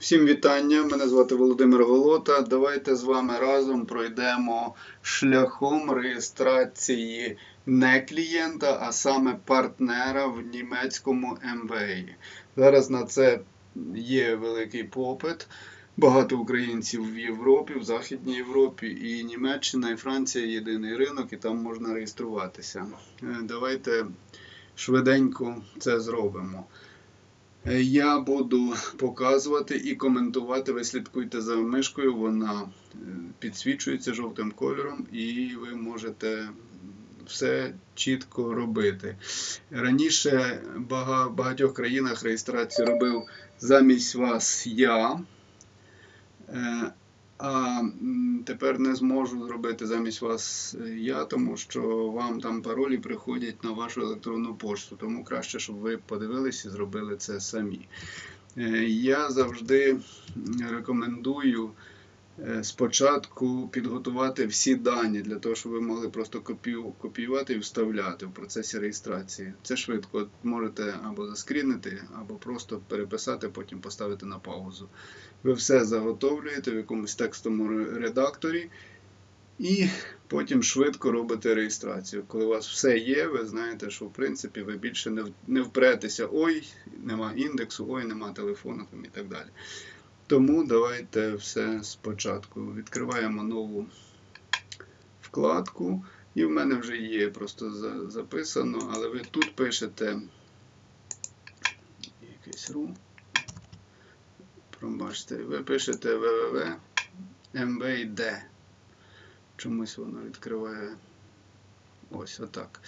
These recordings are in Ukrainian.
Всім вітання. Мене звати Володимир Голота. Давайте з вами разом пройдемо шляхом реєстрації не клієнта, а саме партнера в німецькому МВА. Зараз на це є великий попит. Багато українців в Європі, в Західній Європі, і Німеччина, і Франція єдиний ринок, і там можна реєструватися. Е, Давайте швиденько це зробимо. Я буду показувати і коментувати. Ви слідкуйте за мишкою, вона е, підсвічується жовтим кольором, і ви можете все чітко робити. Раніше в багатьох країнах реєстрацію робив замість вас я. Е, А тепер не зможу зробити замість вас е, я, тому що вам там паролі приходять на вашу електронну пошту. Тому краще, щоб ви подивилися і зробили це самі. Е, Я завжди рекомендую спочатку підготувати всі дані для того, щоб ви могли просто копіювати і вставляти в процесі реєстрації. Це швидко можете або заскрінити, або просто переписати, потім поставити на паузу. Ви все заготовлюєте в якомусь текстовому редакторі і потім швидко робите реєстрацію. Коли у вас все є, ви знаєте, що в принципі ви більше не, впретеся, ой, нема індексу, ой, нема телефону і так далі. Тому давайте все спочатку. Відкриваємо нову вкладку. І в мене вже є просто записано, але ви тут пишете якийсь ру. Пробачте, ви пишете www.mvad. Чомусь воно відкриває ось отак.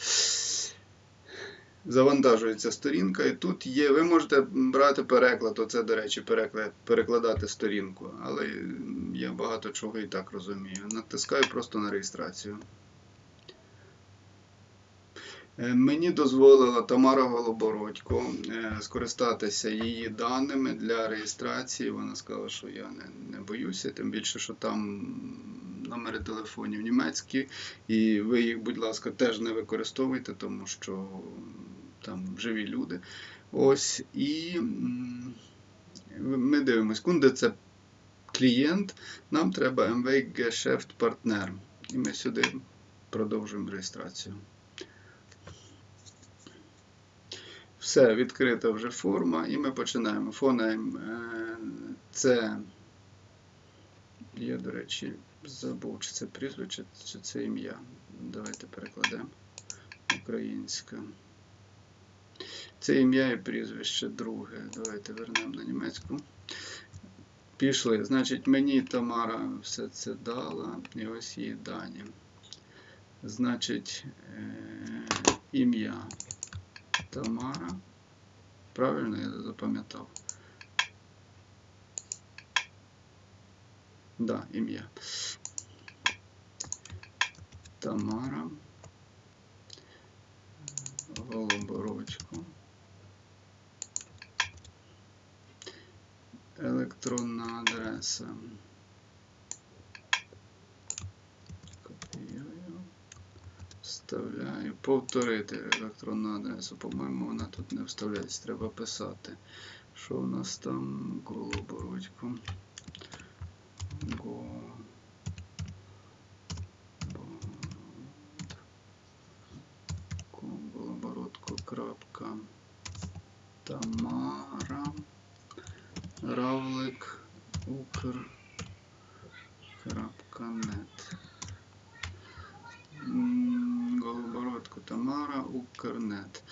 Завантажується сторінка, і тут є. Ви можете брати переклад, оце, до речі, переклад, перекладати сторінку, але я багато чого і так розумію. Натискаю просто на реєстрацію. Е, Мені дозволила Тамара Голобородько е, скористатися її даними для реєстрації. Вона сказала, що я не, не боюся, тим більше, що там номери телефонів німецькі, і ви їх, будь ласка, теж не використовуйте, тому що там живі люди. Ось і ми дивимось, кунде це клієнт, нам треба MV Geschäft Partner. І ми сюди продовжуємо реєстрацію. Все, відкрита вже форма, і ми починаємо. Фонем е, це. Я, до речі, забув, чи це прізвище, чи це ім'я. Давайте перекладемо українське. Це ім'я і прізвище друге. Давайте вернемо на німецьку. Пішли. Значить, мені Тамара все це дала. І ось її дані. Значить, е, ім'я. Тамара. Правильно я запам'ятав? Да, ім'я. Тамара. Голобородько. Електронна адреса. Копіюю. Вставляю. Повторити електронну адресу. По-моєму, вона тут не вставляється. Треба писати. Що в нас там? Голобородько. Го. Голобородко. Крапка. Тамара. Равлик. Укр. Крапка Голобородко Тамара, Укрнет.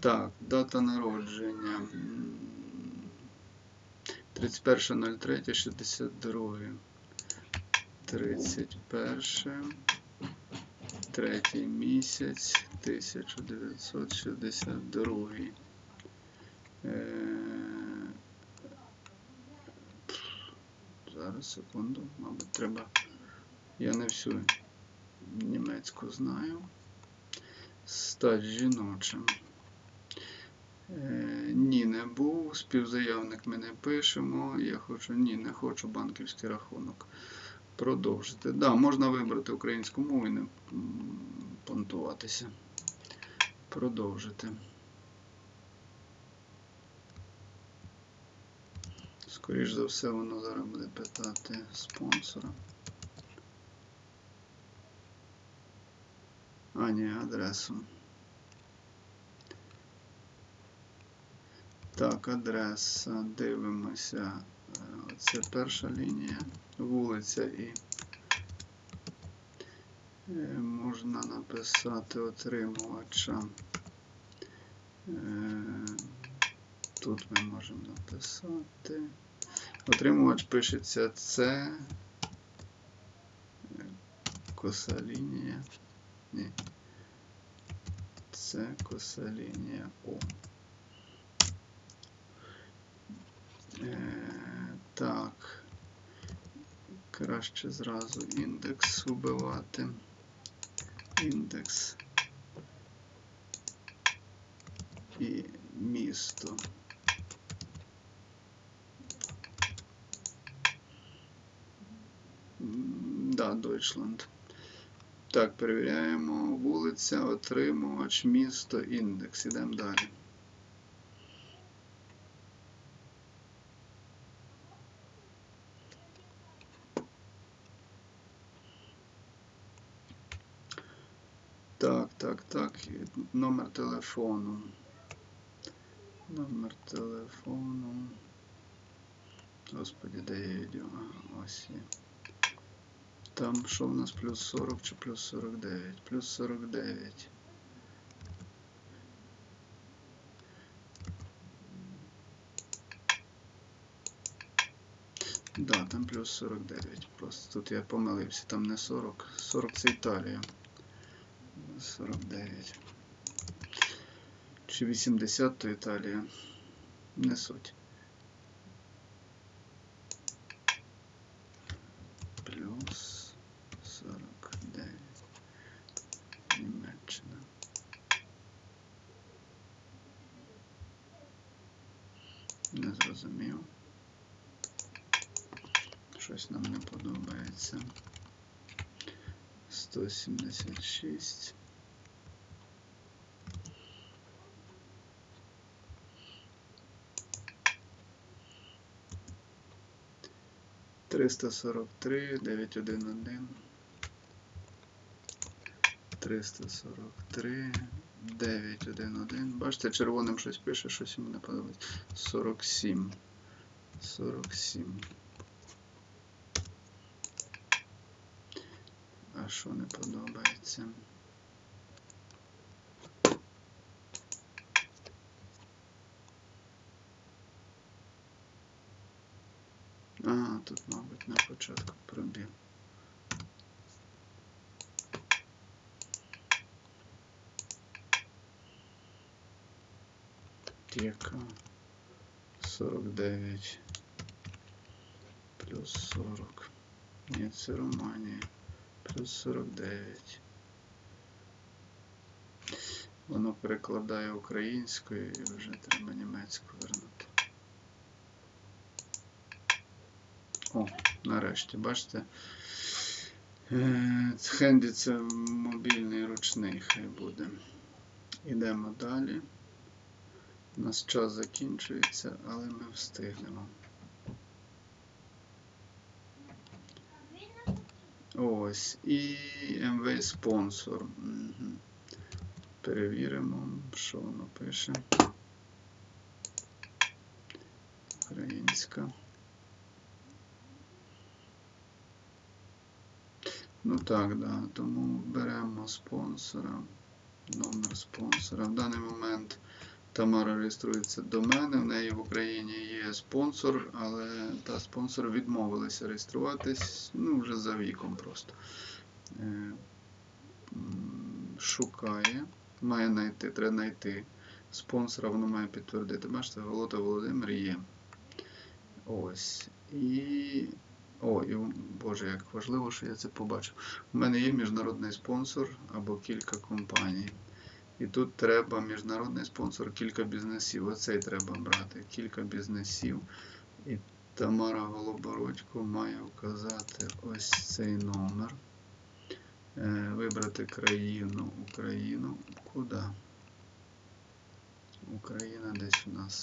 Так, дата народження. М, 31.03.62. 31. Третій місяць 1962. Е, Зараз секунду, мабуть, треба. Я не всю німецьку знаю. Стать жіночим. Е, ні, не був. Співзаявник ми не пишемо. Я хочу, ні, не хочу банківський рахунок. Продовжити. Да, можна вибрати українську мову і не понтуватися. Продовжити. Скоріш за все, воно зараз буде питати спонсора. А, ні, адресу. Так, адреса. Дивимося. Е, Це перша лінія, вулиця і е, можна написати отримувача. Е, Тут ми можемо написати. Отримувач пишеться е, Коса лінія. Ні. Це коса лінія О. Е, так. Краще зразу індекс убивати. Індекс. І місто. Да, Deutschland. Так, перевіряємо. Вулиця, отримувач, місто, індекс. Ідемо далі. Так, так, так. Номер телефону. Номер телефону. Господи, де я йду? Ось є. Там що в нас плюс 40 чи плюс 49? Плюс 49. Да, там плюс 49. Просто тут я помилився, там не 40. 40 це Італія. 49. Чи 80 то Італія. Не суть. Плюс 49. Німеччина. Не зрозумів. Щось нам не подобається. 176. Триста сорок три, дев'ять один один. Триста сорок три, дев'ять один один. Бачите, червоним щось пише, щось йому не подобається. Сорок сім. Сорок сім. А що не подобається? А, тут, мабуть, на початку пробіг. Яка 49 плюс 40. Ні, це Романія. Плюс 49. Воно перекладає українською і вже треба німецьку вернути. О, нарешті, бачите? Е, Хенді це мобільний ручний, хай буде. Ідемо далі. У нас час закінчується, але ми встигнемо. Ось. І MV спонсор. Перевіримо, що воно пише. Українська. Ну так, да. Тому беремо спонсора. Номер спонсора. В даний момент Тамара реєструється до мене. В неї в Україні є спонсор, але та спонсор відмовилася реєструватись. Ну, вже за віком просто. Е, Шукає. Має знайти, треба знайти спонсора, воно має підтвердити. Бачите, Голота Володимир є. Ось. І. О, і Боже, як важливо, що я це побачив. У мене є міжнародний спонсор або кілька компаній. І тут треба міжнародний спонсор, кілька бізнесів. Оцей треба брати. Кілька бізнесів. І Тамара Голобородько має вказати ось цей номер. Е, Вибрати країну, Україну. Куди? Україна десь у нас